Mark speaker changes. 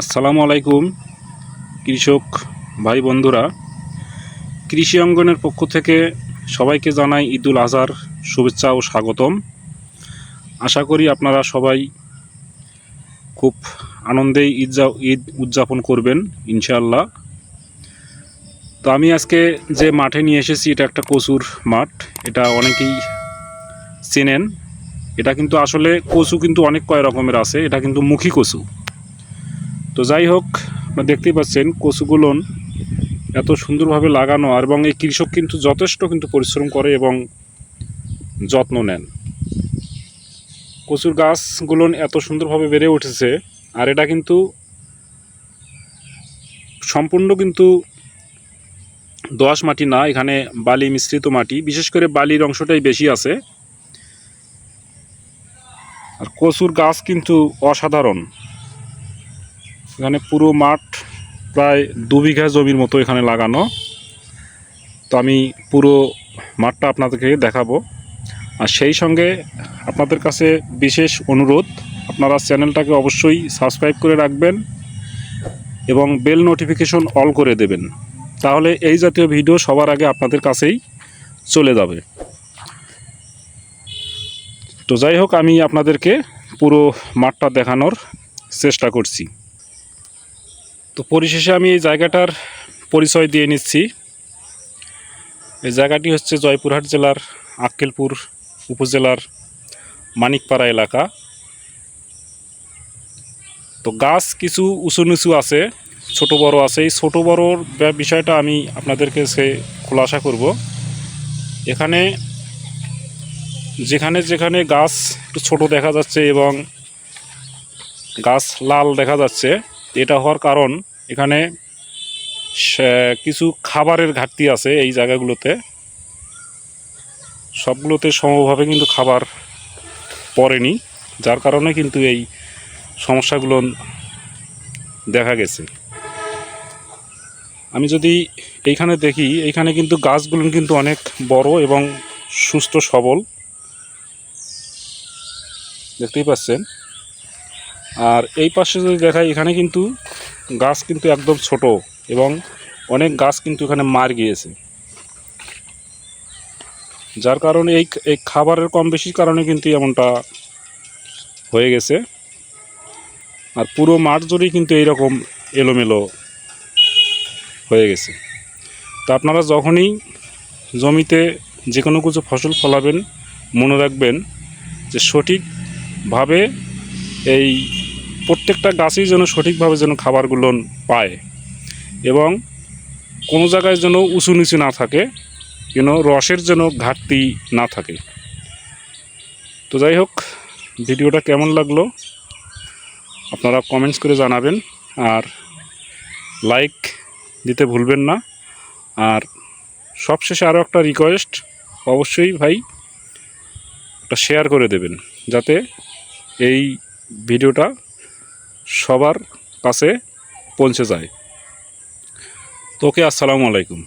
Speaker 1: আসসালামু আলাইকুম, কৃষক ভাই বন্ধুরা। কৃষি অঙ্গনের পক্ষ থেকে সবাইকে জানাই ঈদুল আজহার শুভেচ্ছা ও স্বাগতম। আশা করি আপনারা সবাই খুব আনন্দেই ঈদ ঈদ উদযাপন করবেন, ইনশাআল্লাহ। তো আমি আজকে যে মাঠে নিয়ে এসেছি, এটা একটা কচুর মাঠ। এটা অনেকেই চেনেন। এটা কিন্তু আসলে কচু কিন্তু অনেক কয় রকমের আছে, এটা কিন্তু মুখী কচু। তো যাই হোক, আপনারা দেখতেই পাচ্ছেন কচুগুলোন এত সুন্দরভাবে লাগানো আর এবং এই কৃষক কিন্তু যথেষ্ট কিন্তু পরিশ্রম করে এবং যত্ন নেন। কচুর গাছগুলোন এত সুন্দরভাবে বেড়ে উঠেছে আর এটা কিন্তু সম্পূর্ণ কিন্তু দোআঁশ মাটি না, এখানে বালি মিশ্রিত মাটি, বিশেষ করে বালির অংশটাই বেশি আছে। আর কচুর গাছ কিন্তু অসাধারণ। এখানে পুরো মাঠ প্রায় দু বিঘা জমির মতো এখানে লাগানো। তো আমি পুরো মাঠটা আপনাদেরকে দেখাবো। আর সেই সঙ্গে আপনাদের কাছে বিশেষ অনুরোধ, আপনারা চ্যানেলটাকে অবশ্যই সাবস্ক্রাইব করে রাখবেন এবং বেল নোটিফিকেশন অল করে দেবেন। তাহলে এই জাতীয় ভিডিও সবার আগে আপনাদের কাছেই চলে যাবে। তো যাই হোক, আমি আপনাদেরকে পুরো মাঠটা দেখানোর চেষ্টা করছি। তো পরিশেষে আমি এই জায়গাটার পরিচয় দিয়ে নিচ্ছি। এই জায়গাটি হচ্ছে জয়পুরহাট জেলার আক্কেলপুর উপজেলার মানিকপাড়া এলাকা। তো গাছ কিছু উঁচু নিচু আছে, ছোট বড় আছে। এই ছোটো বড়োর বিষয়টা আমি আপনাদেরকে সে খোলাসা করব। এখানে যেখানে যেখানে গাছ একটু ছোট দেখা যাচ্ছে এবং গাছ লাল দেখা যাচ্ছে। এটা হওয়ার কারণ এখানে কিছু খাবারের ঘাটতি আছে এই জায়গাগুলোতে। সবগুলোতে সমভাবে কিন্তু খাবার পড়েনি, যার কারণে কিন্তু এই সমস্যাগুলো দেখা গেছে। আমি যদি এইখানে দেখি, এইখানে কিন্তু গাছগুলো কিন্তু অনেক বড় এবং সুস্থ সবল। দেখতেই পাচ্ছেন? আর এই পাশে যদি দেখাই, এখানে কিন্তু গাছ কিন্তু একদম ছোট এবং অনেক গাছ কিন্তু এখানে মার গিয়েছে। যার কারণে এই এই খাবারের কম বেশির কারণে কিন্তু এমনটা হয়ে গেছে। আর পুরো মাঠ জুড়েই কিন্তু এইরকম এলোমেলো হয়ে গেছে। তো আপনারা যখনই জমিতে যে কোনো কিছু ফসল ফলাবেন, মনে রাখবেন যে সঠিকভাবে এই প্রত্যেকটা গাছেই যেন সঠিকভাবে যেন খাবারগুলো পায় এবং কোনো জায়গায় যেন উঁচু নিচু না থাকে যেন রসের যেন ঘাটতি না থাকে। তো যাই হোক, ভিডিওটা কেমন লাগল? আপনারা কমেন্টস করে জানাবেন, আর লাইক দিতে ভুলবেন না। আর সবশেষে আরও একটা রিকোয়েস্ট অবশ্যই ভাই, একটা শেয়ার করে দেবেন, যাতে এই ভিডিওটা সবার কাছে পৌঁছে যায়। তো ওকে আসসালামু আলাইকুম।